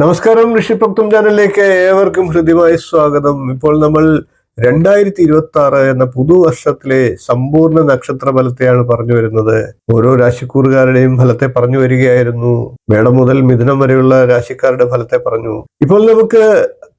നമസ്കാരം ഋഷിപ്രക്തം ചാനലിലേക്ക് ഏവർക്കും ഹൃദ്യമായ സ്വാഗതം. ഇപ്പോൾ നമ്മൾ രണ്ടായിരത്തി ഇരുപത്തി ആറ് എന്ന പുതുവർഷത്തിലെ സമ്പൂർണ നക്ഷത്ര ഫലത്തെയാണ് പറഞ്ഞു വരുന്നത്. ഓരോ രാശിക്കൂറുകാരുടെയും ഫലത്തെ പറഞ്ഞു വരികയായിരുന്നു. മേടം മുതൽ മിഥുനം വരെയുള്ള രാശിക്കാരുടെ ഫലത്തെ പറഞ്ഞു. ഇപ്പോൾ നമുക്ക്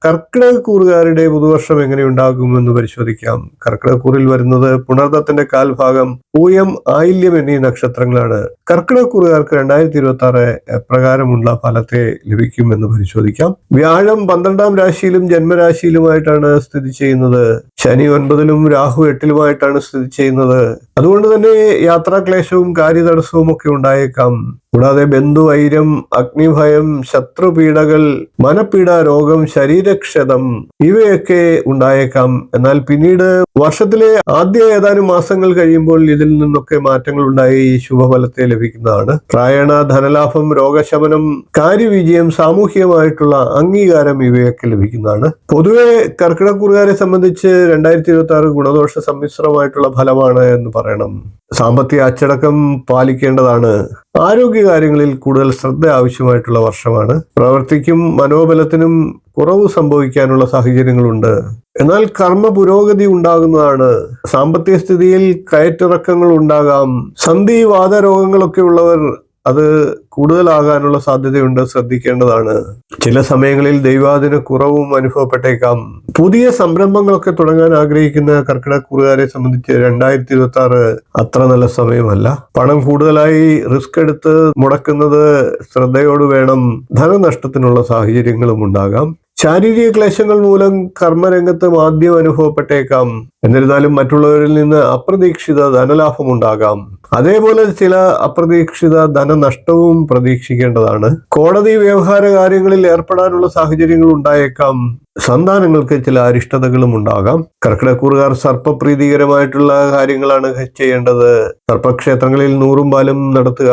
കർക്കിടക കൂറുകാരുടെ പുതുവർഷം എങ്ങനെയുണ്ടാകുമെന്ന് പരിശോധിക്കാം. കർക്കിടക വരുന്നത് പുണർദത്തിന്റെ കാൽഭാഗം പൂയം ആയില്യം എന്നീ നക്ഷത്രങ്ങളാണ്. കർക്കിടക കൂറുകാർക്ക് രണ്ടായിരത്തി ഇരുപത്തി ആറ് എപ്രകാരമുള്ള ഫലത്തെ ലഭിക്കുമെന്ന് പരിശോധിക്കാം. വ്യാഴം പന്ത്രണ്ടാം രാശിയിലും ജന്മരാശിയിലുമായിട്ടാണ് സ്ഥിതി ചെയ്യുന്നത്. ശനി ഒൻപതിലും രാഹു എട്ടിലുമായിട്ടാണ് സ്ഥിതി ചെയ്യുന്നത്. അതുകൊണ്ട് തന്നെ യാത്രാക്ലേശവും കാര്യതടസ്സവും ഒക്കെ ഉണ്ടായേക്കാം. കൂടാതെ ബന്ധു ഐരം അഗ്നിഭയം ശത്രുപീഡകൾ മനപീഡ രോഗം ശരീരക്ഷതം ഇവയൊക്കെ ഉണ്ടായേക്കാം. എന്നാൽ പിന്നീട് വർഷത്തിലെ ആദ്യ ഏതാനും മാസങ്ങൾ കഴിയുമ്പോൾ ഇതിൽ നിന്നൊക്കെ മാറ്റങ്ങൾ ഉണ്ടായി ശുഭഫലത്തെ ലഭിക്കുന്നതാണ്. പ്രായണ ധനലാഭം രോഗശമനം കാര്യവിജയം സാമൂഹികമായിട്ടുള്ള അംഗീകാരം ഇവയൊക്കെ ലഭിക്കുന്നതാണ്. പൊതുവെ കർക്കിടക്കുറുകാരെ സംബന്ധിച്ച് രണ്ടായിരത്തി ഇരുപത്തി ആറ് ഗുണദോഷ സമ്മിശ്രമായിട്ടുള്ള ഫലമാണ് എന്ന് പറയണം. സാമ്പത്തിക അച്ചടക്കം പാലിക്കേണ്ടതാണ്. ആരോഗ്യകാര്യങ്ങളിൽ കൂടുതൽ ശ്രദ്ധ ആവശ്യമായിട്ടുള്ള വർഷമാണ്. പ്രവൃത്തിക്കും മനോബലത്തിനും കുറവ് സംഭവിക്കാനുള്ള സാഹചര്യങ്ങളുണ്ട്. എന്നാൽ കർമ്മ പുരോഗതി ഉണ്ടാകുന്നതാണ്. സാമ്പത്തിക സ്ഥിതിയിൽ കയറ്റിറക്കങ്ങൾ ഉണ്ടാകാം. സന്ധി വാദരോഗങ്ങളൊക്കെ ഉള്ളവർ അത് കൂടുതലാകാനുള്ള സാധ്യതയുണ്ട് ശ്രദ്ധിക്കേണ്ടതാണ്. ചില സമയങ്ങളിൽ ദൈവാദിന കുറവും അനുഭവപ്പെട്ടേക്കാം. പുതിയ സംരംഭങ്ങളൊക്കെ തുടങ്ങാൻ ആഗ്രഹിക്കുന്ന കർക്കിടക്കൂറുകാരെ സംബന്ധിച്ച് രണ്ടായിരത്തി ഇരുപത്തി ആറ് അത്ര നല്ല സമയമല്ല. പണം കൂടുതലായി റിസ്ക് എടുത്ത് മുടക്കുന്നത് ശ്രദ്ധയോട് വേണം ധനനഷ്ടത്തിനുള്ള സാഹചര്യങ്ങളും ഉണ്ടാകാം. ശാരീരിക ക്ലേശങ്ങൾ മൂലം കർമ്മരംഗത്ത് ആദ്യം അനുഭവപ്പെട്ടേക്കാം. എന്നിരുന്നാലും മറ്റുള്ളവരിൽ നിന്ന് അപ്രതീക്ഷിത ധനലാഭം ഉണ്ടാകാം അതേപോലെ ചില അപ്രതീക്ഷിത ധനനഷ്ടവും പ്രതീക്ഷിക്കേണ്ടതാണ്. കോടതി വ്യവഹാര കാര്യങ്ങളിൽ ഏർപ്പെടാനുള്ള സാഹചര്യങ്ങൾ ഉണ്ടായേക്കാം. സന്താനങ്ങൾക്ക് ചില അരിഷ്ടതകളും ഉണ്ടാകാം. കർക്കിടക്കൂറുകാർ സർപ്പപ്രീതികരമായിട്ടുള്ള കാര്യങ്ങളാണ് ചെയ്യേണ്ടത്. സർപ്പക്ഷേത്രങ്ങളിൽ നൂറും പാലും നടത്തുക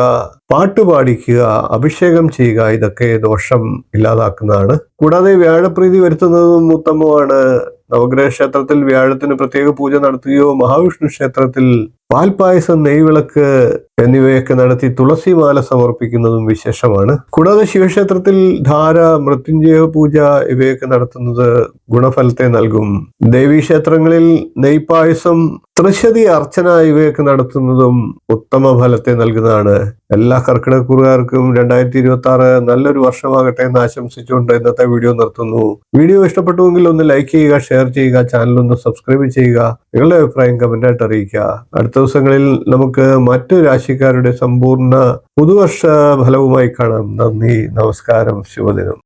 പാട്ട് പാടിക്കുക അഭിഷേകം ചെയ്യുക ഇതൊക്കെ ദോഷം ഇല്ലാതാക്കുന്നതാണ്. കൂടാതെ വ്യാഴപ്രീതി വരുത്തുന്നതും ഉത്തമമാണ്. നവഗ്രഹ ക്ഷേത്രത്തിൽ വ്യാഴത്തിന് പ്രത്യേക പൂജ നടത്തുകയോ മഹാവിഷ്ണു ക്ഷേത്രത്തിൽ പാൽപായസം നെയ്വിളക്ക് എന്നിവയൊക്കെ നടത്തി തുളസിമാല സമർപ്പിക്കുന്നതും വിശേഷമാണ്. കൂടാതെ ശിവക്ഷേത്രത്തിൽ ധാര മൃത്യുഞ്ജയ പൂജ ഇവയൊക്കെ നടത്തുന്നത് ഗുണഫലത്തെ നൽകും. ദേവീക്ഷേത്രങ്ങളിൽ നെയ്പായസം ത്രിശതി അർച്ചന ഇവയൊക്കെ നടത്തുന്നതും ഉത്തമ ഫലത്തെ നൽകുന്നതാണ്. എല്ലാ കർക്കിടക്കുറുകാർക്കും രണ്ടായിരത്തി ഇരുപത്തി ആറ് നല്ലൊരു വർഷമാകട്ടെ എന്ന് ആശംസിച്ചുകൊണ്ട് ഇന്നത്തെ വീഡിയോ നിർത്തുന്നു. വീഡിയോ ഇഷ്ടപ്പെട്ടുവെങ്കിൽ ഒന്ന് ലൈക്ക് ചെയ്യുക ഷെയർ ചെയ്യുക ചാനൽ ഒന്ന് സബ്സ്ക്രൈബ് ചെയ്യുക നിങ്ങളുടെ അഭിപ്രായം കമന്റായിട്ട് അറിയിക്കുക. അടുത്ത ദിവസങ്ങളിൽ നമുക്ക് മറ്റു രാശിക്കാരുടെ സമ്പൂർണ പുതുവർഷ ഫലവുമായി കാണാം. നന്ദി നമസ്കാരം ശുഭദിനം.